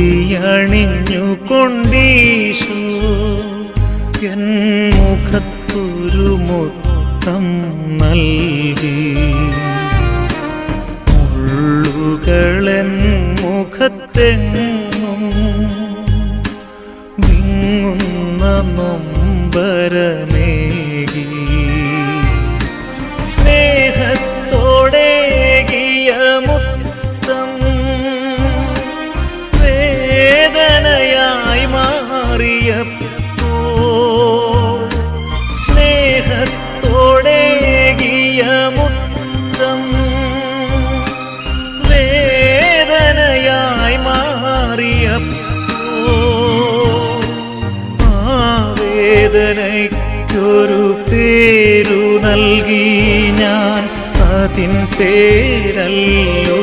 മുൾമുടിയണിഞ്ഞു കൊണ്ടീശു N മുഖത്തൊരു മുത്തം നൽകി. മുള്ളുകളെൻ മുഖത്തെങ്ങും വിങ്ങുന്ന സ്നേഹത്തോടേകിയ മാറിയപ്പോൾ ആ വേദനയ്ക്കൊരു പേരു നൽകി ഞാൻ അതിൻ പേരല്ലോ.